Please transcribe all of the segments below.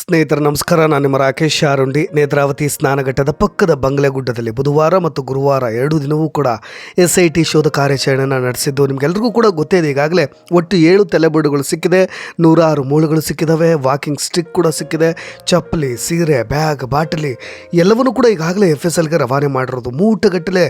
ಸ್ನೇಹಿತರ, ನಮಸ್ಕಾರ. ನಾನು ನಿಮ್ಮ ರಾಕೇಶ್ ಶಾರುಂಡಿ ನೇತ್ರಾವತಿ ಸ್ನಾನಘಟ್ಟದ ಪಕ್ಕದ ಬಂಗ್ಲೆಗುಡ್ಡದಲ್ಲಿ ಬುಧವಾರ ಮತ್ತು ಗುರುವಾರ ಎರಡು ದಿನವೂ ಕೂಡ ಎಸ್ ಐ ಟಿ ಶೋಧ ಕಾರ್ಯಾಚರಣೆಯನ್ನು ನಡೆಸಿದ್ದು. ನಿಮಗೆಲ್ರಿಗೂ ಕೂಡ ಗೊತ್ತೇ ಇದೆ ಈಗಾಗಲೇ ಒಟ್ಟು ಏಳು ತಲೆಬೋಡುಗಳು ಸಿಕ್ಕಿದೆ. ನೂರಾರು ಮೂಳೆಗಳು ಸಿಕ್ಕಿದವೆ. ವಾಕಿಂಗ್ ಸ್ಟಿಕ್ ಕೂಡ ಸಿಕ್ಕಿದೆ. ಚಪ್ಪಲಿ, ಸೀರೆ, ಬ್ಯಾಗ್, ಬಾಟಲಿ ಎಲ್ಲವನ್ನೂ ಕೂಡ ಈಗಾಗಲೇ ಎಫ್ ಎಸ್ ಎಲ್ಗೆ ರವಾನೆ ಮಾಡಿರೋದು. ಮೂಟಗಟ್ಟಲೆ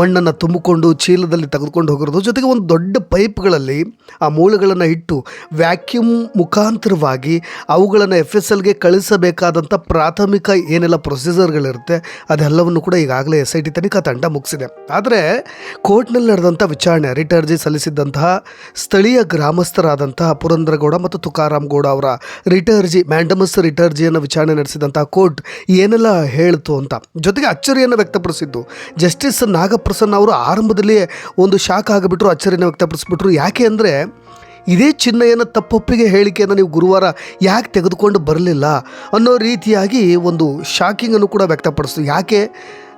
ಮಣ್ಣನ್ನು ತುಂಬಿಕೊಂಡು ಚೀಲದಲ್ಲಿ ತೆಗೆದುಕೊಂಡು ಹೋಗಿರೋದು. ಜೊತೆಗೆ ಒಂದು ದೊಡ್ಡ ಪೈಪ್ಗಳಲ್ಲಿ ಆ ಮೂಳೆಗಳನ್ನು ಇಟ್ಟು ವ್ಯಾಕ್ಯೂಮ್ ಮುಖಾಂತರವಾಗಿ ಅವುಗಳನ್ನು ಎಫ್ ಎಸ್ ಎಲ್ಗೆ ಕಳಿಸಬೇಕಾದಂಥ ಪ್ರಾಥಮಿಕ ಏನೆಲ್ಲ ಪ್ರೊಸೀಜರ್ಗಳಿರುತ್ತೆ, ಅದೆಲ್ಲವನ್ನು ಕೂಡ ಈಗಾಗಲೇ ಎಸ್ ಐ ಟಿ ತನಿಖಾ ತಂಡ ಮುಗಿಸಿದೆ. ಆದರೆ, ಕೋರ್ಟ್ನಲ್ಲಿ ನಡೆದಂಥ ವಿಚಾರಣೆ ರಿಟ್ ಅರ್ಜಿ ಸಲ್ಲಿಸಿದ್ದಂತಹ ಸ್ಥಳೀಯ ಗ್ರಾಮಸ್ಥರಾದಂತಹ ಪುರಂದ್ರಗೌಡ ಮತ್ತು ತುಕಾರಾಮ್ ಗೌಡ ಅವರ ರಿಟ್ ಅರ್ಜಿ ಮ್ಯಾಂಡಮಸ್ ರಿಟ್ ಅರ್ಜಿಯನ್ನು ವಿಚಾರಣೆ ನಡೆಸಿದಂತಹ ಕೋರ್ಟ್ ಏನೆಲ್ಲ ಹೇಳಿತು ಅಂತ ಜೊತೆಗೆ ಅಚ್ಚರಿಯನ್ನು ವ್ಯಕ್ತಪಡಿಸಿದ್ದು, ಜಸ್ಟಿಸ್ ನಾಗಪ್ರಸನ್ನ ಅವರು ಆರಂಭದಲ್ಲಿಯೇ ಒಂದು ಶಾಕ್ ಆಗಿಬಿಟ್ರು, ಅಚ್ಚರಿಯನ್ನು ವ್ಯಕ್ತಪಡಿಸ್ಬಿಟ್ರು. ಯಾಕೆ ಅಂದರೆ ಇದೇ ಚಿನ್ನಯ್ಯನ ತಪ್ಪೊಪ್ಪಿಗೆ ಹೇಳಿಕೆಯನ್ನು ನೀವು ಗುರುವಾರ ಯಾಕೆ ತೆಗೆದುಕೊಂಡು ಬರಲಿಲ್ಲ ಅನ್ನೋ ರೀತಿಯಾಗಿ ಒಂದು ಶಾಕಿಂಗನ್ನು ಕೂಡ ವ್ಯಕ್ತಪಡಿಸ್ತು. ಯಾಕೆ?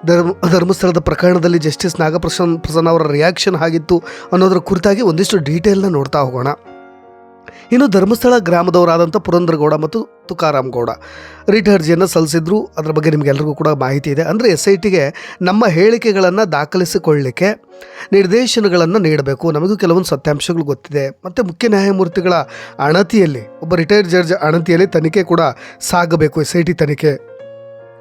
ಧರ್ಮ, ಧರ್ಮಸ್ಥಳದ ಪ್ರಕರಣದಲ್ಲಿ ಜಸ್ಟಿಸ್ ನಾಗಪ್ರಸನ್ನ ಪ್ರಸನ್ನ ಅವರ ರಿಯಾಕ್ಷನ್ ಆಗಿತ್ತು ಅನ್ನೋದರ ಕುರಿತಾಗಿ ಒಂದಿಷ್ಟು ಡೀಟೇಲ್ನ ನೋಡ್ತಾ ಹೋಗೋಣ. ಇನ್ನು ಧರ್ಮಸ್ಥಳ ಗ್ರಾಮದವರಾದಂಥ ಪುರಂದ್ರಗೌಡ ಮತ್ತು ತುಕಾರಾಮ್ ಗೌಡ ರಿಟ್ ಅರ್ಜಿಯನ್ನು ಸಲ್ಲಿಸಿದ್ರು. ಅದರ ಬಗ್ಗೆ ನಿಮಗೆಲ್ಲರಿಗೂ ಕೂಡ ಮಾಹಿತಿ ಇದೆ. ಅಂದರೆ ಎಸ್ ಐ ಟಿಗೆ ನಮ್ಮ ಹೇಳಿಕೆಗಳನ್ನು ದಾಖಲಿಸಿಕೊಳ್ಳಲಿಕ್ಕೆ ನಿರ್ದೇಶನಗಳನ್ನು ನೀಡಬೇಕು. ನಮಗೂ ಕೆಲವೊಂದು ಸತ್ಯಾಂಶಗಳು ಗೊತ್ತಿದೆ. ಮತ್ತು ಮುಖ್ಯ ನ್ಯಾಯಮೂರ್ತಿಗಳ ಅಣತಿಯಲ್ಲಿ, ಒಬ್ಬ ರಿಟೈರ್ಡ್ ಜಡ್ಜ್ ಅಣತಿಯಲ್ಲಿ ತನಿಖೆ ಕೂಡ ಸಾಗಬೇಕು. ಎಸ್ ಐ ಟಿ ತನಿಖೆ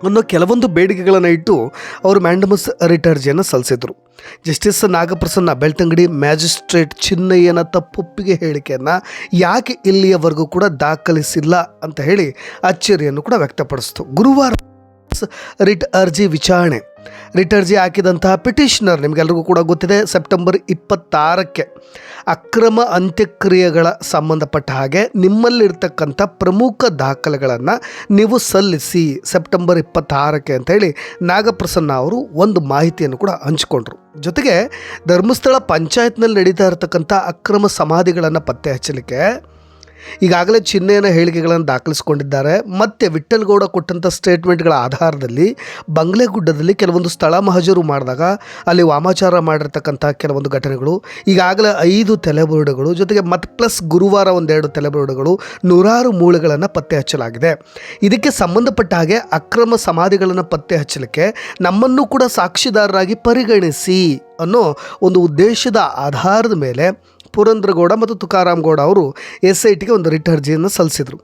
ಅನ್ನೋ ಕೆಲವೊಂದು ಬೇಡಿಕೆಗಳನ್ನು ಇಟ್ಟು ಅವರು ಮ್ಯಾಂಡಮಸ್ ರಿಟ್ ಅರ್ಜಿಯನ್ನು ಸಲ್ಲಿಸಿದರು ಜಸ್ಟಿಸ್ ನಾಗಪ್ರಸನ್ನ ಬೆಳ್ತಂಗಡಿ ಮ್ಯಾಜಿಸ್ಟ್ರೇಟ್ ಚಿನ್ನಯ್ಯನ ತಪ್ಪೊಪ್ಪಿಗೆ ಹೇಳಿಕೆಯನ್ನು ಯಾಕೆ ಇಲ್ಲಿಯವರೆಗೂ ಕೂಡ ದಾಖಲಿಸಿಲ್ಲ ಅಂತ ಹೇಳಿ ಅಚ್ಚರಿಯನ್ನು ಕೂಡ ವ್ಯಕ್ತಪಡಿಸಿತು. ಗುರುವಾರ ರಿಟ್ ಅರ್ಜಿ ವಿಚಾರಣೆ. ರಿಟ್ ಅರ್ಜಿ ಹಾಕಿದಂತಹ ಪಿಟಿಷನರ್ ನಿಮಗೆಲ್ಲರಿಗೂ ಕೂಡ ಗೊತ್ತಿದೆ, ಸೆಪ್ಟೆಂಬರ್ ಇಪ್ಪತ್ತಾರಕ್ಕೆ ಅಕ್ರಮ ಅಂತ್ಯಕ್ರಿಯೆಗಳ ಸಂಬಂಧಪಟ್ಟ ಹಾಗೆ ನಿಮ್ಮಲ್ಲಿರ್ತಕ್ಕಂಥ ಪ್ರಮುಖ ದಾಖಲೆಗಳನ್ನು ನೀವು ಸಲ್ಲಿಸಿ ಸೆಪ್ಟೆಂಬರ್ ಇಪ್ಪತ್ತಾರಕ್ಕೆ ಅಂತೇಳಿ ನಾಗಪ್ರಸನ್ನ ಅವರು ಒಂದು ಮಾಹಿತಿಯನ್ನು ಕೂಡ ಹಂಚಿಕೊಂಡ್ರು. ಜೊತೆಗೆ ಧರ್ಮಸ್ಥಳ ಪಂಚಾಯತ್ನಲ್ಲಿ ನಡೀತಾ ಇರತಕ್ಕಂಥ ಅಕ್ರಮ ಸಮಾಧಿಗಳನ್ನು ಪತ್ತೆ ಹಚ್ಚಲಿಕ್ಕೆ ಈಗಾಗಲೇ ಚಿಹ್ನೆಯ ಹೇಳಿಕೆಗಳನ್ನು ದಾಖಲಿಸಿಕೊಂಡಿದ್ದಾರೆ. ಮತ್ತು ವಿಠ್ಠಲ್ಗೌಡ ಕೊಟ್ಟಂಥ ಸ್ಟೇಟ್ಮೆಂಟ್ಗಳ ಆಧಾರದಲ್ಲಿ ಬಂಗ್ಲೆಗುಡ್ಡದಲ್ಲಿ ಕೆಲವೊಂದು ಸ್ಥಳ ಮಹಜರು ಮಾಡಿದಾಗ ಅಲ್ಲಿ ವಾಮಾಚಾರ ಮಾಡಿರ್ತಕ್ಕಂಥ ಕೆಲವೊಂದು ಘಟನೆಗಳು. ಈಗಾಗಲೇ ಐದು ತಲೆಬುರುಡುಗಳು, ಜೊತೆಗೆ ಮತ್ತು ಪ್ಲಸ್ ಗುರುವಾರ ಒಂದೆರಡು ತಲೆಬುರುಡುಗಳು ನೂರಾರು ಮೂಳೆಗಳನ್ನು ಪತ್ತೆ ಹಚ್ಚಲಾಗಿದೆ. ಇದಕ್ಕೆ ಸಂಬಂಧಪಟ್ಟ ಹಾಗೆ ಅಕ್ರಮ ಸಮಾಧಿಗಳನ್ನು ಪತ್ತೆ ಹಚ್ಚಲಿಕ್ಕೆ ನಮ್ಮನ್ನು ಕೂಡ ಸಾಕ್ಷಿದಾರರಾಗಿ ಪರಿಗಣಿಸಿ ಅನ್ನೋ ಒಂದು ಉದ್ದೇಶದ ಆಧಾರದ ಮೇಲೆ ಪುರಂದ್ರಗೌಡ ಮತ್ತು ತುಕಾರಾಮ್ ಗೌಡ ಅವರು ಎಸ್ ಐ ಟಿಗೆ ಒಂದು ರಿಟ್ ಅರ್ಜಿಯನ್ನು ಸಲ್ಲಿಸಿದರು.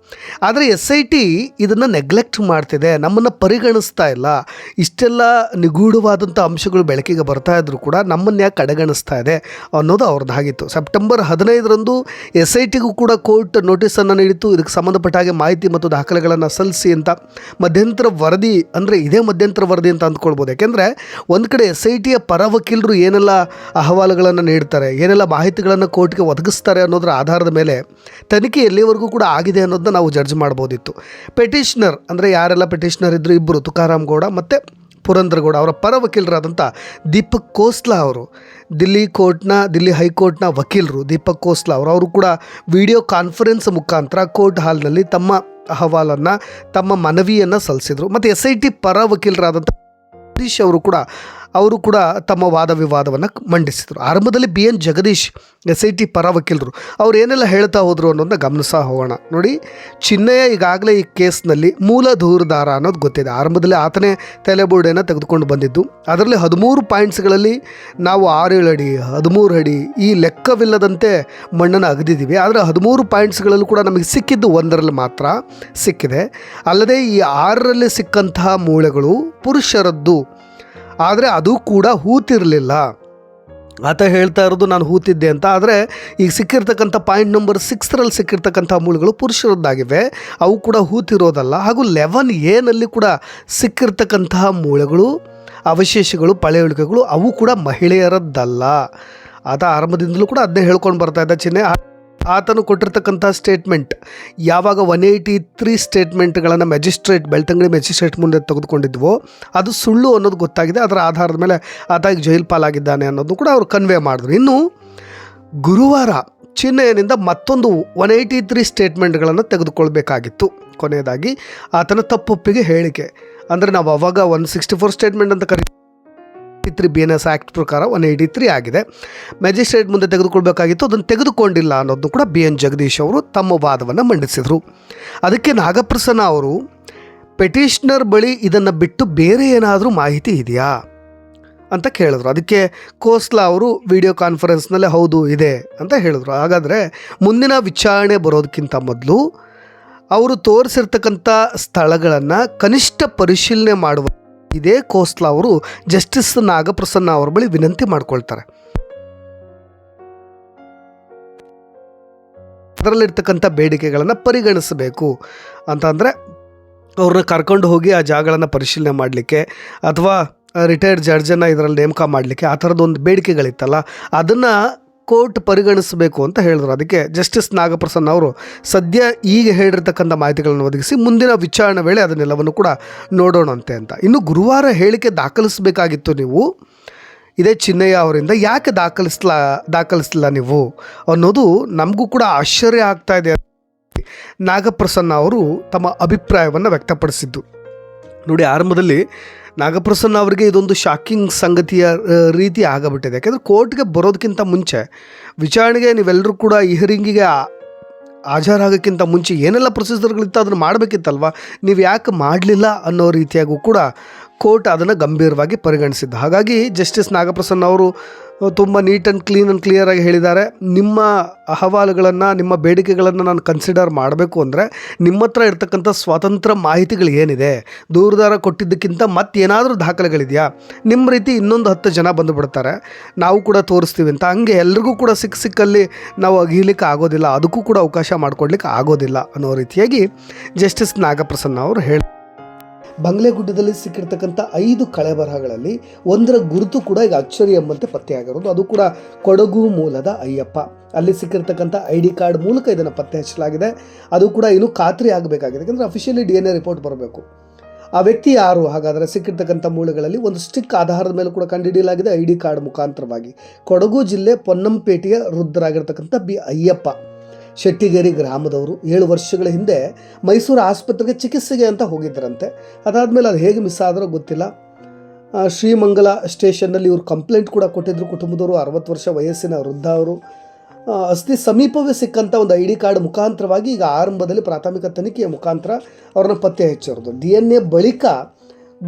ಆದರೆ ಎಸ್ ಐ ಟಿ ಇದನ್ನು ನೆಗ್ಲೆಕ್ಟ್ ಮಾಡ್ತಿದೆ, ನಮ್ಮನ್ನು ಪರಿಗಣಿಸ್ತಾ ಇಲ್ಲ. ಇಷ್ಟೆಲ್ಲ ನಿಗೂಢವಾದಂಥ ಅಂಶಗಳು ಬೆಳಕಿಗೆ ಬರ್ತಾ ಇದ್ರು ಕೂಡ ನಮ್ಮನ್ನು ಯಾಕೆ ಕಡೆಗಣಿಸ್ತಾ ಇದೆ ಅನ್ನೋದು ಅವ್ರದ್ದಾಗಿತ್ತು ಸೆಪ್ಟೆಂಬರ್ ಹದಿನೈದರಂದು ಎಸ್ ಐ ಟಿಗೂ ಕೂಡ ಕೋರ್ಟ್ ನೋಟಿಸನ್ನು ನೀಡಿತು ಇದಕ್ಕೆ ಸಂಬಂಧಪಟ್ಟ ಹಾಗೆ ಮಾಹಿತಿ ಮತ್ತು ದಾಖಲೆಗಳನ್ನು ಸಲ್ಲಿಸಿ ಅಂತ ಮಧ್ಯಂತರ ವರದಿ, ಅಂದರೆ ಇದೇ ಮಧ್ಯಂತರ ವರದಿ ಅಂತ ಅಂದ್ಕೊಳ್ಬೋದು. ಯಾಕೆಂದರೆ ಒಂದು ಕಡೆ ಎಸ್ ಐ ಟಿಯ ಪರ ವಕೀಲರು ಏನೆಲ್ಲ ಅಹವಾಲುಗಳನ್ನು ನೀಡ್ತಾರೆ, ಏನೆಲ್ಲ ಮಾಹಿತಿಗಳನ್ನು ಕೋರ್ಟ್ಗೆ ಒದಗಿಸ್ತಾರೆ ಅನ್ನೋದರ ಆಧಾರದ ಮೇಲೆ ತನಿಖೆ ಎಲ್ಲಿವರೆಗೂ ಕೂಡ ಆಗಿದೆ ಅನ್ನೋದನ್ನ ನಾವು ಜಡ್ಜ್ ಮಾಡ್ಬೋದಿತ್ತು. ಪೆಟಿಷನರ್ ಅಂದರೆ ಯಾರೆಲ್ಲ ಪೆಟಿಷನರ್ ಇದ್ದರು ಇಬ್ಬರು ತುಕಾರಾಮ್ ಗೌಡ ಮತ್ತು ಪುರಂದ್ರಗೌಡ ಅವರ ಪರ ವಕೀಲರಾದಂಥ ದೀಪಕ್ ಕೋಸ್ಲಾ ಅವರು, ದಿಲ್ಲಿ ಕೋರ್ಟ್ನ, ದಿಲ್ಲಿ ಹೈಕೋರ್ಟ್ನ ವಕೀಲರು ದೀಪಕ್ ಕೋಸ್ಲಾ ಅವರು ಅವರು ಕೂಡ ವಿಡಿಯೋ ಕಾನ್ಫರೆನ್ಸ್ ಮುಖಾಂತರ ಕೋರ್ಟ್ ಹಾಲ್ನಲ್ಲಿ ತಮ್ಮ ಅಹವಾಲನ್ನು, ತಮ್ಮ ಮನವಿಯನ್ನು ಸಲ್ಲಿಸಿದರು. ಮತ್ತು ಎಸ್ ಐ ಟಿ ಪರ ವಕೀಲರಾದಂಥ ಅವರು ಕೂಡ ಅವರು ಕೂಡ ತಮ್ಮ ವಾದ ವಿವಾದವನ್ನು ಮಂಡಿಸಿದರು. ಆರಂಭದಲ್ಲಿ B N Jagadish, S I T ಪರ ವಕೀಲರು ಅವ್ರು ಏನೆಲ್ಲ ಹೇಳ್ತಾ ಹೋದರು ಅನ್ನೋದನ್ನ ಗಮನಿಸ ಹೋಗೋಣ. ನೋಡಿ ಚಿನ್ನಯ್ಯ ಈಗಾಗಲೇ ಈ ಕೇಸ್ನಲ್ಲಿ ಮೂಲ ದೂರುದಾರ ಅನ್ನೋದು ಗೊತ್ತಿದೆ. ಆರಂಭದಲ್ಲಿ ಆತನೇ ತಲೆಬೋರ್ಡನ್ನು ತೆಗೆದುಕೊಂಡು ಬಂದಿದ್ದು. ಅದರಲ್ಲಿ ಹದಿಮೂರು ಪಾಯಿಂಟ್ಸ್ಗಳಲ್ಲಿ ನಾವು ಆರೇಳು ಅಡಿ, ಹದಿಮೂರು ಅಡಿ ಈ ಲೆಕ್ಕವಿಲ್ಲದಂತೆ ಮಣ್ಣನ್ನು ಅಗದಿದ್ದೀವಿ. ಆದರೆ ಹದಿಮೂರು ಪಾಯಿಂಟ್ಸ್ಗಳಲ್ಲೂ ಕೂಡ ನಮಗೆ ಸಿಕ್ಕಿದ್ದು ಒಂದರಲ್ಲಿ ಮಾತ್ರ ಸಿಕ್ಕಿದೆ. ಅಲ್ಲದೆ ಈ ಆರರಲ್ಲಿ ಸಿಕ್ಕಂತಹ ಮೂಳೆಗಳು ಪುರುಷರದ್ದು ಆದರೆ ಅದು ಕೂಡ ಹೂತಿರಲಿಲ್ಲ. ಆತ ಹೇಳ್ತಾ ಇರೋದು ನಾನು ಹೂತಿದ್ದೆ ಅಂತ. ಆದರೆ ಈಗ ಸಿಕ್ಕಿರ್ತಕ್ಕಂಥ ಪಾಯಿಂಟ್ ನಂಬರ್ ಸಿಕ್ಸ್ರಲ್ಲಿ ಸಿಕ್ಕಿರ್ತಕ್ಕಂಥ ಮೂಳೆಗಳು ಪುರುಷರದ್ದಾಗಿವೆ. ಅವು ಕೂಡ ಹೂತಿರೋದಲ್ಲ. ಹಾಗೂ ಲೆವೆನ್ ಎನಲ್ಲಿ ಕೂಡ ಸಿಕ್ಕಿರ್ತಕ್ಕಂತಹ ಮೂಳೆಗಳು, ಅವಶೇಷಗಳು, ಪಳೆಯುಳಿಕೆಗಳು, ಅವು ಕೂಡ ಮಹಿಳೆಯರದ್ದಲ್ಲ. ಆತ ಆರಂಭದಿಂದಲೂ ಕೂಡ ಅದನ್ನೇ ಹೇಳ್ಕೊಂಡು ಬರ್ತಾ ಇದ್ದ ಚಿಹ್ನೆ ಆತನು ಕೊಟ್ಟಿರ್ತಕ್ಕಂಥ ಸ್ಟೇಟ್ಮೆಂಟ್ ಯಾವಾಗ ಒನ್ ಏಯ್ಟಿ ತ್ರೀ ಸ್ಟೇಟ್ಮೆಂಟ್ಗಳನ್ನು ಮ್ಯಾಜಿಸ್ಟ್ರೇಟ್ ಬೆಳ್ತಂಗಡಿ ಮ್ಯಾಜಿಸ್ಟ್ರೇಟ್ ಮುಂದೆ ತೆಗೆದುಕೊಂಡಿದ್ವೋ, ಅದು ಸುಳ್ಳು ಅನ್ನೋದು ಗೊತ್ತಾಗಿದೆ. ಅದರ ಆಧಾರದ ಮೇಲೆ ಆತ ಈಗ ಜೈಲು ಪಾಲಾಗಿದ್ದಾನೆ ಅನ್ನೋದು ಕೂಡ ಅವರು ಕನ್ವೆ ಮಾಡಿದ್ರು. ಇನ್ನು ಗುರುವಾರ ಚಿನ್ನಯ್ಯನಿಂದ ಮತ್ತೊಂದು ಒನ್ ಏಯ್ಟಿ ತ್ರೀ ಸ್ಟೇಟ್ಮೆಂಟ್ಗಳನ್ನು ತೆಗೆದುಕೊಳ್ಬೇಕಾಗಿತ್ತು. ಕೊನೆಯದಾಗಿ ಆತನ ತಪ್ಪೊಪ್ಪಿಗೆ ಹೇಳಿಕೆ. ಅಂದರೆ ನಾವು ಅವಾಗ ಒನ್ ಸಿಕ್ಸ್ಟಿ ಫೋರ್ ಸ್ಟೇಟ್ಮೆಂಟ್ ಅಂತ ಕರಿ three B N S act ಪ್ರಕಾರ ಒನ್ ಏಯ್ಟಿ ತ್ರೀ ಆಗಿದೆ. ಮ್ಯಾಜಿಸ್ಟ್ರೇಟ್ ಮುಂದೆ ತೆಗೆದುಕೊಳ್ಬೇಕಾಗಿತ್ತು, ಅದನ್ನು ತೆಗೆದುಕೊಂಡಿಲ್ಲ ಅನ್ನೋದನ್ನು ಕೂಡ ಬಿ ಎನ್ ಜಗದೀಶ್ ಅವರು ತಮ್ಮ ವಾದವನ್ನು ಮಂಡಿಸಿದರು. ಅದಕ್ಕೆ ನಾಗಪ್ರಸನ್ನ ಅವರು, ಪೆಟಿಷನರ್ ಬಳಿ ಇದನ್ನು ಬಿಟ್ಟು ಬೇರೆ ಏನಾದರೂ ಮಾಹಿತಿ ಇದೆಯಾ? ಅಂತ ಕೇಳಿದ್ರು. ಅದಕ್ಕೆ ಕೋಸ್ಲಾ ಅವರು, ವಿಡಿಯೋ ಕಾನ್ಫರೆನ್ಸ್ನಲ್ಲೇ ಹೌದು, ಇದೆ, ಅಂತ ಹೇಳಿದ್ರು. ಹಾಗಾದರೆ ಮುಂದಿನ ವಿಚಾರಣೆ ಬರೋದಕ್ಕಿಂತ ಮೊದಲು, ಅವರು ತೋರಿಸಿರ್ತಕ್ಕಂಥ ಸ್ಥಳಗಳನ್ನು ಕನಿಷ್ಠ ಪರಿಶೀಲನೆ ಮಾಡುವ ಇದೇ ಕೋಸ್ಲಾ ಅವರು ಜಸ್ಟಿಸ್ ನಾಗಪ್ರಸನ್ನ ಅವರ ಬಳಿ ವಿನಂತಿ ಮಾಡ್ಕೊಳ್ತಾರೆ. ಅದರಲ್ಲಿರ್ತಕ್ಕಂಥ ಬೇಡಿಕೆಗಳನ್ನು ಪರಿಗಣಿಸಬೇಕು. ಅಂತಂದರೆ ಅವ್ರನ್ನ ಕರ್ಕೊಂಡು ಹೋಗಿ ಆ ಜಾಗಗಳನ್ನು ಪರಿಶೀಲನೆ ಮಾಡಲಿಕ್ಕೆ ಅಥವಾ ರಿಟೈರ್ಡ್ ಜಡ್ಜನ್ನು ಇದರಲ್ಲಿ ನೇಮಕ ಮಾಡಲಿಕ್ಕೆ ಆ ಥರದ್ದೊಂದು ಬೇಡಿಕೆಗಳಿತ್ತಲ್ಲ, ಅದನ್ನು ಕೋರ್ಟ್ ಪರಿಗಣಿಸಬೇಕು ಅಂತ ಹೇಳಿದ್ರು. ಅದಕ್ಕೆ ಜಸ್ಟಿಸ್ ನಾಗಪ್ರಸನ್ನ ಅವರು ಸದ್ಯ ಈಗ ಹೇಳಿರ್ತಕ್ಕಂಥ ಮಾಹಿತಿಗಳನ್ನು ಒದಗಿಸಿ ಮುಂದಿನ ವಿಚಾರಣೆ ವೇಳೆ ಅದನ್ನೆಲ್ಲವನ್ನು ಕೂಡ ನೋಡೋಣಂತೆ ಅಂತ. ಇನ್ನು ಗುರುವಾರ ಹೇಳಿಕೆ ದಾಖಲಿಸಬೇಕಾಗಿತ್ತು ನೀವು. ಇದೇ ಚಿನ್ನಯ್ಯ ಅವರಿಂದ ಯಾಕೆ ದಾಖಲಿಸ್ಲಾ, ದಾಖಲಿಸಲಿಲ್ಲ ನೀವು ಅನ್ನೋದು ನಮಗೂ ಕೂಡ ಆಶ್ಚರ್ಯ ಆಗ್ತಾ ಇದೆ ನಾಗಪ್ರಸನ್ನ ಅವರು ತಮ್ಮ ಅಭಿಪ್ರಾಯವನ್ನು ವ್ಯಕ್ತಪಡಿಸಿದ್ದು. ನೋಡಿ, ಆರಂಭದಲ್ಲಿ ನಾಗಪ್ರಸನ್ನ ಅವರಿಗೆ ಇದೊಂದು ಶಾಕಿಂಗ್ ಸಂಗತಿಯ ರೀತಿ ಆಗಬಿಟ್ಟಿದೆ. ಯಾಕೆಂದರೆ ಕೋರ್ಟ್ಗೆ ಬರೋದಕ್ಕಿಂತ ಮುಂಚೆ, ವಿಚಾರಣೆಗೆ ನೀವೆಲ್ಲರೂ ಕೂಡ ಈ ಹಿರಿಂಗಿಗೆ ಹಾಜರಾಗೋಕ್ಕಿಂತ ಮುಂಚೆ ಏನೆಲ್ಲ ಪ್ರೊಸೀಜರ್ಗಳಿತ್ತು ಅದನ್ನು ಮಾಡಬೇಕಿತ್ತಲ್ವ? ನೀವು ಯಾಕೆ ಮಾಡಲಿಲ್ಲ ಅನ್ನೋ ರೀತಿಯಾಗೂ ಕೂಡ ಕೋರ್ಟ್ ಅದನ್ನು ಗಂಭೀರವಾಗಿ ಪರಿಗಣಿಸಿದ್ದು. ಹಾಗಾಗಿ ಜಸ್ಟಿಸ್ ನಾಗಪ್ರಸನ್ನ ಅವರು ತುಂಬ ನೀಟ್ ಆ್ಯಂಡ್ ಕ್ಲೀನ್ ಆ್ಯಂಡ್ ಕ್ಲಿಯರಾಗಿ ಹೇಳಿದ್ದಾರೆ. ನಿಮ್ಮ ಅಹವಾಲುಗಳನ್ನು, ನಿಮ್ಮ ಬೇಡಿಕೆಗಳನ್ನು ನಾನು ಕನ್ಸಿಡರ್ ಮಾಡಬೇಕು ಅಂದರೆ ನಿಮ್ಮ ಹತ್ರ ಇರ್ತಕ್ಕಂಥ ಸ್ವತಂತ್ರ ಮಾಹಿತಿಗಳು ಏನಿದೆ? ದೂರದಾರ ಕೊಟ್ಟಿದ್ದಕ್ಕಿಂತ ಮತ್ತೇನಾದರೂ ದಾಖಲೆಗಳಿದೆಯಾ? ನಿಮ್ಮ ರೀತಿ ಇನ್ನೊಂದು ಹತ್ತು ಜನ ಬಂದುಬಿಡ್ತಾರೆ. ನಾವು ಕೂಡ ತೋರಿಸ್ತೀವಿ ಅಂತ. ಹಂಗೆ ಎಲ್ರಿಗೂ ಕೂಡ ಸಿಕ್ಕ ಸಿಕ್ಕಲ್ಲಿ ನಾವು ಅಗೀಲಿಕ್ಕೆ ಆಗೋದಿಲ್ಲ. ಅದಕ್ಕೂ ಕೂಡ ಅವಕಾಶ ಮಾಡಿಕೊಡ್ಲಿಕ್ಕೆ ಆಗೋದಿಲ್ಲ ಅನ್ನೋ ರೀತಿಯಾಗಿ ಜಸ್ಟಿಸ್ ನಾಗಪ್ರಸನ್ನ ಅವರು ಹೇಳಿ ಬಂಗ್ಲೆಗುಡ್ಡದಲ್ಲಿ ಸಿಕ್ಕಿರ್ತಕ್ಕಂಥ ಐದು ಕಳೆ ಬರಹಗಳಲ್ಲಿ ಒಂದರ ಗುರುತು ಕೂಡ ಈಗ ಅಚ್ಚರಿ ಎಂಬಂತೆ ಪತ್ತೆಯಾಗಿರೋದು ಅದು ಕೂಡ ಕೊಡಗು ಮೂಲದ ಅಯ್ಯಪ್ಪ. ಅಲ್ಲಿ ಸಿಕ್ಕಿರ್ತಕ್ಕಂಥ ಐ ಡಿ ಕಾರ್ಡ್ ಮೂಲಕ ಇದನ್ನು ಪತ್ತೆ ಹಚ್ಚಲಾಗಿದೆ. ಅದು ಕೂಡ ಇನ್ನೂ ಖಾತ್ರಿ ಆಗಬೇಕಾಗಿದೆ. ಯಾಕಂದರೆ officially D N A report ಬರಬೇಕು. ಆ ವ್ಯಕ್ತಿ ಯಾರು? ಹಾಗಾದರೆ ಸಿಕ್ಕಿರ್ತಕ್ಕಂಥ ಮೂಲಗಳಲ್ಲಿ ಒಂದು ಸ್ಟಿಕ್ ಆಧಾರದ ಮೇಲೆ ಕೂಡ ಕಂಡುಹಿಡಿಯಲಾಗಿದೆ. ಐ ಡಿ ಕಾರ್ಡ್ ಮುಖಾಂತರವಾಗಿ. ಕೊಡಗು ಜಿಲ್ಲೆ ಪೊನ್ನಂಪೇಟೆಯ ವೃದ್ಧರಾಗಿರ್ತಕ್ಕಂಥ ಬಿ ಅಯ್ಯಪ್ಪ. ಶೆಟ್ಟಿಗೇರಿ ಗ್ರಾಮದವರು ಏಳು ವರ್ಷಗಳ ಹಿಂದೆ ಮೈಸೂರು ಆಸ್ಪತ್ರೆಗೆ ಚಿಕಿತ್ಸೆಗೆ ಅಂತ ಹೋಗಿದ್ದರಂತೆ. ಅದಾದಮೇಲೆ ಅದು ಹೇಗೆ ಮಿಸ್ ಆದರೂ ಗೊತ್ತಿಲ್ಲ. ಶ್ರೀಮಂಗಲ ಸ್ಟೇಷನ್ನಲ್ಲಿ ಇವರು ಕಂಪ್ಲೇಂಟ್ ಕೂಡ ಕೊಟ್ಟಿದ್ದರು ಕುಟುಂಬದವರು ಅರವತ್ತು ವರ್ಷ ವಯಸ್ಸಿನ ವೃದ್ಧ ಅವರು. ಅಸ್ಥಿ ಅತಿ ಸಮೀಪವೇ ಸಿಕ್ಕಂಥ ಒಂದು ಐ ಡಿ ಕಾರ್ಡ್ ಮುಖಾಂತರವಾಗಿ ಈಗ ಆರಂಭದಲ್ಲಿ ಪ್ರಾಥಮಿಕ ತನಿಖೆಯ ಮುಖಾಂತರ ಅವ್ರನ್ನ ಪತ್ತೆ ಹಚ್ಚಿರೋದು. ಡಿ ಎನ್ ಎ ಬಳಿಕ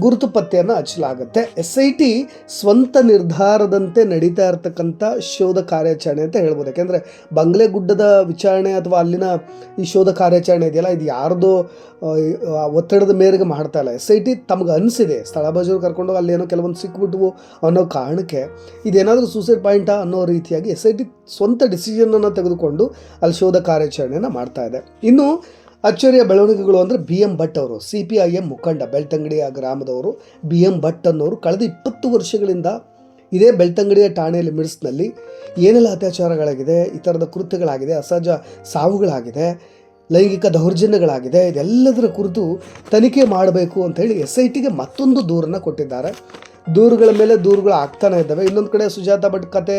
ಗುರುತು ಪತ್ತೆಯನ್ನು ಹಚ್ಚಲಾಗುತ್ತೆ. ಎಸ್ ಐ ಟಿ ಸ್ವಂತ ನಿರ್ಧಾರದಂತೆ ನಡೀತಾ ಇರತಕ್ಕಂಥ ಶೋಧ ಕಾರ್ಯಾಚರಣೆ ಅಂತ ಹೇಳ್ಬೋದು. ಯಾಕೆಂದರೆ ಬಂಗ್ಲೆಗುಡ್ಡದ ವಿಚಾರಣೆ ಅಥವಾ ಅಲ್ಲಿನ ಈ ಶೋಧ ಕಾರ್ಯಾಚರಣೆ ಇದೆಯಲ್ಲ, ಇದು ಯಾರ್ದೋ ಒತ್ತಡದ ಮೇರೆಗೆ ಮಾಡ್ತಾ ಇಲ್ಲ. ಎಸ್ ಐ ಟಿ ತಮ್ಗೆ ಅನಿಸಿದೆ, ಸ್ಥಳ ಬಜರು ಕರ್ಕೊಂಡು ಅಲ್ಲಿ ಏನೋ ಕೆಲವೊಂದು ಸಿಕ್ಬಿಟ್ವು ಅನ್ನೋ ಕಾರಣಕ್ಕೆ ಇದೇನಾದರೂ ಸೂಸೈಡ್ ಪಾಯಿಂಟಾ ಅನ್ನೋ ರೀತಿಯಾಗಿ ಎಸ್ ಐ ಟಿ ಸ್ವಂತ ಡಿಸಿಷನನ್ನು ತೆಗೆದುಕೊಂಡು ಅಲ್ಲಿ ಶೋಧ ಕಾರ್ಯಾಚರಣೆಯನ್ನು ಮಾಡ್ತಾ ಇದೆ. ಇನ್ನು ಅಚ್ಚರಿಯ ಬೆಳವಣಿಗೆಗಳು ಅಂದರೆ ಬಿ ಎಂ ಭಟ್ ಅವರು ಸಿ ಪಿ ಐ ಎಂ ಮುಖಂಡ, ಬೆಳ್ತಂಗಡಿಯ ಗ್ರಾಮದವರು ಬಿ ಎಂ ಭಟ್ ಅನ್ನೋರು ಕಳೆದ ಇಪ್ಪತ್ತು ವರ್ಷಗಳಿಂದ ಇದೇ ಬೆಳ್ತಂಗಡಿಯ ಠಾಣೆಯಲ್ಲಿ ಮಿಡ್ಸ್ನಲ್ಲಿ ಏನೆಲ್ಲ ಅತ್ಯಾಚಾರಗಳಾಗಿದೆ, ಈ ಥರದ ಕೃತ್ಯಗಳಾಗಿದೆ, ಅಸಹಜ ಸಾವುಗಳಾಗಿದೆ, ಲೈಂಗಿಕ ದೌರ್ಜನ್ಯಗಳಾಗಿದೆ, ಇದೆಲ್ಲದರ ಕುರಿತು ತನಿಖೆ ಮಾಡಬೇಕು ಅಂತ ಹೇಳಿ ಎಸ್ ಐ ಟಿಗೆ ಮತ್ತೊಂದು ದೂರನ್ನು ಕೊಟ್ಟಿದ್ದಾರೆ. ದೂರುಗಳ ಮೇಲೆ ದೂರುಗಳು ಆಗ್ತಾನೆ ಇದ್ದಾವೆ. ಇನ್ನೊಂದು ಕಡೆ ಸುಜಾತ ಭಟ್ ಕತೆ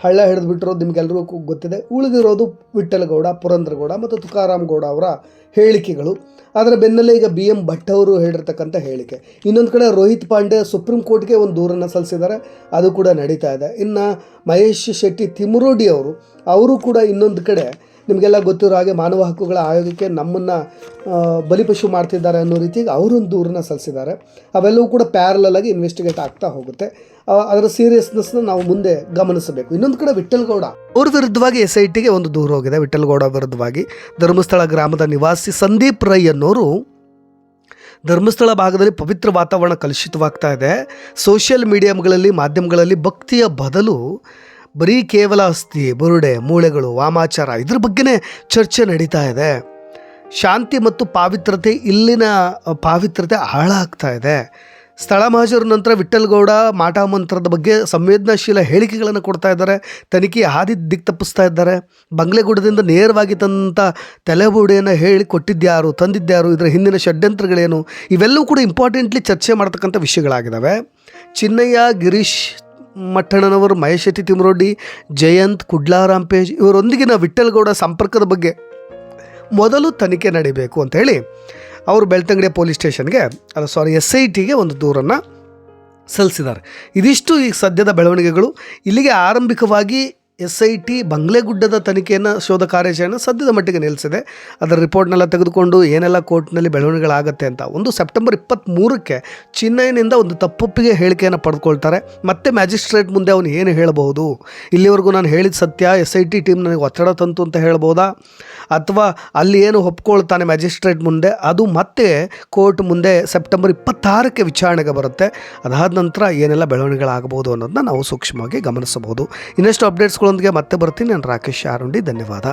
ಹಳ್ಳ ಹಿಡಿದು ಬಿಟ್ಟಿರೋದು ನಿಮ್ಗೆಲ್ರಿಗೂ ಗೊತ್ತಿದೆ. ಉಳಿದಿರೋದು ವಿಠ್ಠಲಗೌಡ, ಪುರಂದ್ರಗೌಡ ಮತ್ತು ತುಕಾರಾಮ್ ಗೌಡ ಅವರ ಹೇಳಿಕೆಗಳು. ಅದರ ಬೆನ್ನಲ್ಲೇ ಈಗ ಬಿ ಎಂ ಭಟ್ ಅವರು ಹೇಳಿರ್ತಕ್ಕಂಥ ಹೇಳಿಕೆ. ಇನ್ನೊಂದು ಕಡೆ ರೋಹಿತ್ ಪಾಂಡೆ ಸುಪ್ರೀಂ ಕೋರ್ಟ್ಗೆ ಒಂದು ದೂರನ್ನು ಸಲ್ಲಿಸಿದ್ದಾರೆ. ಅದು ಕೂಡ ನಡೀತಾ ಇದೆ. ಇನ್ನು ಮಹೇಶ್ ಶೆಟ್ಟಿ ತಿಮುರೋಡಿ ಅವರು ಅವರು ಕೂಡ ಇನ್ನೊಂದು ಕಡೆ ನಿಮಗೆಲ್ಲ ಗೊತ್ತಿರೋ ಹಾಗೆ ಮಾನವ ಹಕ್ಕುಗಳ ಆಯೋಗಕ್ಕೆ ನಮ್ಮನ್ನು ಬಲಿಪಶು ಮಾಡ್ತಿದ್ದಾರೆ ಅನ್ನೋ ರೀತಿಗೆ ಅವರೊಂದು ದೂರನ್ನ ಸಲ್ಲಿಸಿದ್ದಾರೆ. ಅವೆಲ್ಲವೂ ಕೂಡ ಪ್ಯಾರಲಾಗಿ ಇನ್ವೆಸ್ಟಿಗೇಟ್ ಆಗ್ತಾ ಹೋಗುತ್ತೆ. ಅದರ ಸೀರಿಯಸ್ನೆಸ್ನ ನಾವು ಮುಂದೆ ಗಮನಿಸಬೇಕು. ಇನ್ನೊಂದು ಕಡೆ ವಿಠಲ್ಗೌಡ ಅವ್ರ ವಿರುದ್ಧವಾಗಿ ಎಸ್ ಐ ಟಿಗೆ ಒಂದು ದೂರು ಹೋಗಿದೆ. ವಿಠಲ್ಗೌಡ ವಿರುದ್ಧವಾಗಿ ಧರ್ಮಸ್ಥಳ ಗ್ರಾಮದ ನಿವಾಸಿ ಸಂದೀಪ್ ರೈ ಅನ್ನೋರು ಧರ್ಮಸ್ಥಳ ಭಾಗದಲ್ಲಿ ಪವಿತ್ರ ವಾತಾವರಣ ಕಲುಷಿತವಾಗ್ತಾ ಇದೆ. ಸೋಷಿಯಲ್ ಮೀಡಿಯಾಗಳಲ್ಲಿ ಮಾಧ್ಯಮಗಳಲ್ಲಿ ಭಕ್ತಿಯ ಬದಲು ಬರೀ ಕೇವಲ ಅಸ್ಥಿ ಬುರುಡೆ, ಮೂಳೆಗಳು, ವಾಮಾಚಾರ ಇದ್ರ ಬಗ್ಗೆನೇ ಚರ್ಚೆ ನಡೀತಾ ಇದೆ. ಶಾಂತಿ ಮತ್ತು ಪಾವಿತ್ರತೆ ಇಲ್ಲಿನ ಪಾವಿತ್ರತೆ ಹಾಳಾಗ್ತಾ ಇದೆ. ಸ್ಥಳ ಮಹಾಜರ ನಂತರ ವಿಠಲ್ಗೌಡ ಮಾಟ ಮಂತ್ರದ ಬಗ್ಗೆ ಸಂವೇದನಾಶೀಲ ಹೇಳಿಕೆಗಳನ್ನು ಕೊಡ್ತಾ ಇದ್ದಾರೆ, ತನಿಖೆ ಹಾದಿ ದಿಕ್ ತಪ್ಪಿಸ್ತಾ ಇದ್ದಾರೆ. ಬಂಗ್ಲೆಗೂಡದಿಂದ ನೇರವಾಗಿ ತಂದಂಥ ತಲೆಬುಡಿಯನ್ನು ಹೇಳಿ ಕೊಟ್ಟಿದ್ದ್ಯಾರು, ತಂದಿದ್ದ್ಯಾರು, ಇದರ ಹಿಂದಿನ ಷಡ್ಯಂತ್ರಗಳೇನು? ಇವೆಲ್ಲವೂ ಕೂಡ ಇಂಪಾರ್ಟೆಂಟ್ಲಿ ಚರ್ಚೆ ಮಾಡ್ತಕ್ಕಂಥ ವಿಷಯಗಳಾಗಿದ್ದಾವೆ ಚಿನ್ನಯ್ಯ, ಗಿರೀಶ್ ಮಟ್ಟಣ್ಣನವರು ಮಹೇಶ್ ಶೆಟ್ಟಿ ತಿಮರೋಡಿ ಜಯಂತ್ ಕುಡ್ಲಾರಾಂಪೇಶ್ ಇವರೊಂದಿಗಿನ ವಿಠ್ಠಲ್ಗೌಡ ಸಂಪರ್ಕದ ಬಗ್ಗೆ ಮೊದಲು ತನಿಖೆ ನಡೀಬೇಕು ಹೇಳಿ ಅವರು ಬೆಳ್ತಂಗಡಿಯ ಪೊಲೀಸ್ ಸ್ಟೇಷನ್ಗೆ ಅದು ಸಾರಿ ಎಸ್ ಐ ಟಿಗೆ ಒಂದು ದೂರನ್ನು ಸಲ್ಲಿಸಿದ್ದಾರೆ. ಇದಿಷ್ಟು ಈಗ ಸದ್ಯದ ಬೆಳವಣಿಗೆಗಳು. ಇಲ್ಲಿಗೆ ಆರಂಭಿಕವಾಗಿ ಎಸ್ ಐ ಟಿ ಬಂಗ್ಲೆಗುಡ್ಡದ ತನಿಖೆಯನ್ನು ಶೋಧ ಕಾರ್ಯಾಚರಣೆ ಸದ್ಯದ ಮಟ್ಟಿಗೆ ನಿಲ್ಲಿಸಿದೆ. ಅದರ ರಿಪೋರ್ಟ್ನೆಲ್ಲ ತೆಗೆದುಕೊಂಡು ಏನೆಲ್ಲ ಕೋರ್ಟ್ನಲ್ಲಿ ಬೆಳವಣಿಗೆಗಳಾಗತ್ತೆ ಅಂತ. ಒಂದು ಸೆಪ್ಟೆಂಬರ್ ಇಪ್ಪತ್ತ್ಮೂರಕ್ಕೆ ಚಿನ್ನೈನಿಂದ ಒಂದು ತಪ್ಪೊಪ್ಪಿಗೆ ಹೇಳಿಕೆಯನ್ನು ಪಡೆದುಕೊಳ್ತಾರೆ ಮತ್ತೆ ಮ್ಯಾಜಿಸ್ಟ್ರೇಟ್ ಮುಂದೆ ಅವನು ಏನು ಹೇಳಬಹುದು? ಇಲ್ಲಿವರೆಗೂ ನಾನು ಹೇಳಿದ ಸತ್ಯ ಎಸ್ ಐ ಟಿ ಟೀಮ್ ನನಗೆ ಒತ್ತಡ ತಂತು ಅಂತ ಹೇಳ್ಬೋದಾ ಅಥವಾ ಅಲ್ಲಿ ಏನು ಒಪ್ಕೊಳ್ತಾನೆ ಮ್ಯಾಜಿಸ್ಟ್ರೇಟ್ ಮುಂದೆ? ಅದು ಮತ್ತೆ ಕೋರ್ಟ್ ಮುಂದೆ ಸೆಪ್ಟೆಂಬರ್ ಇಪ್ಪತ್ತಾರಕ್ಕೆ ವಿಚಾರಣೆಗೆ ಬರುತ್ತೆ. ಅದಾದ ನಂತರ ಏನೆಲ್ಲ ಬೆಳವಣಿಗೆಗಳಾಗಬಹುದು ಅನ್ನೋದನ್ನ ನಾವು ಸೂಕ್ಷ್ಮವಾಗಿ ಗಮನಿಸಬಹುದು. ಇನ್ನಷ್ಟು ಅಪ್ಡೇಟ್ಸ್ಗಳೊಂದಿಗೆ ಮತ್ತೆ ಬರ್ತೀನಿ ನಾನು ರಾಕೇಶ್ ಆರುಂಡಿ ಧನ್ಯವಾದ